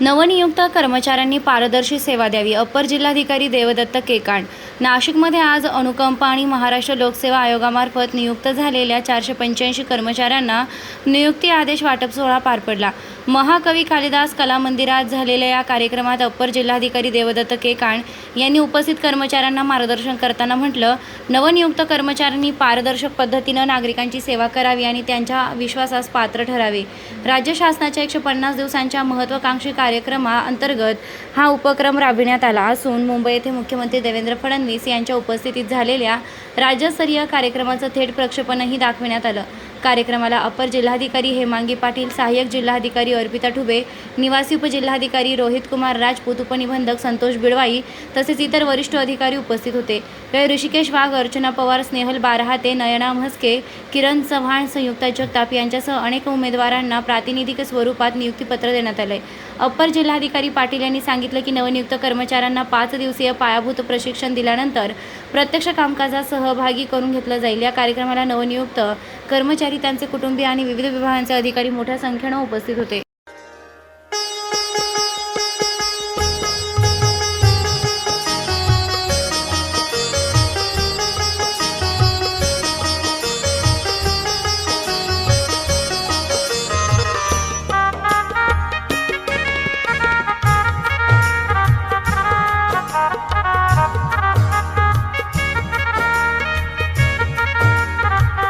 नवनियुक्त कर्मचाऱ्यांनी पारदर्शी सेवा द्यावी. अप्पर जिल्हाधिकारी देवदत्त केकाण नाशिकमध्ये आज अनुकंपा आणि महाराष्ट्र लोकसेवा आयोगामार्फत नियुक्त झालेल्या चारशे पंच्याऐंशी कर्मचाऱ्यांना नियुक्ती आदेश वाटप सोहळा पार पडला. महाकवी कालिदास कला मंदिरात झालेल्या या कार्यक्रमात अप्पर जिल्हाधिकारी देवदत्त केकाण यांनी उपस्थित कर्मचाऱ्यांना मार्गदर्शन करताना म्हटलं नवनियुक्त कर्मचाऱ्यांनी पारदर्शक पद्धतीनं नागरिकांची सेवा करावी आणि त्यांच्या विश्वासास पात्र ठरावे. राज्य शासनाच्या एकशे पन्नास दिवसांच्या महत्त्वाकांक्षी कार्यक्रमाअंतर्गत हा उपक्रम राबविण्यात आला असून मुंबई येथे मुख्यमंत्री देवेंद्र फडणवीस यांच्या उपस्थितीत झालेल्या राज्यस्तरीय कार्यक्रमाचं थेट प्रक्षेपणही दाखविण्यात आलं. कार्यक्रमाला अपर जिल्हाधिकारी हेमांगी पाटील सहाय्यक जिल्हाधिकारी अर्पिता ठुबे निवासी उपजिल्हाधिकारी रोहित कुमार राजपूत उपनिबंधक संतोष बिडवाई तसेच इतर वरिष्ठ अधिकारी उपस्थित होते. यावेळी ऋषिकेश वाघ अर्चना पवार स्नेहल बारहाते नयना म्हस्के किरण चव्हाण संयुक्ता जगताप यांच्यासह अनेक उमेदवारांना प्रातिनिधिक स्वरूपात नियुक्तीपत्र देण्यात आले अप्पर जिल्हाधिकारी पाटील यांनी सांगितलं की नवनियुक्त कर्मचाऱ्यांना पाच दिवसीय पायाभूत प्रशिक्षण दिल्यानंतर प्रत्यक्ष कामकाजात सहभागी करून घेतलं जाईल. या कार्यक्रमाला नवनियुक्त कर्मचारी त्यांचे कुटुंबीय आणि विविध विभागांचे अधिकारी मोठ्या संख्येनं उपस्थित होते.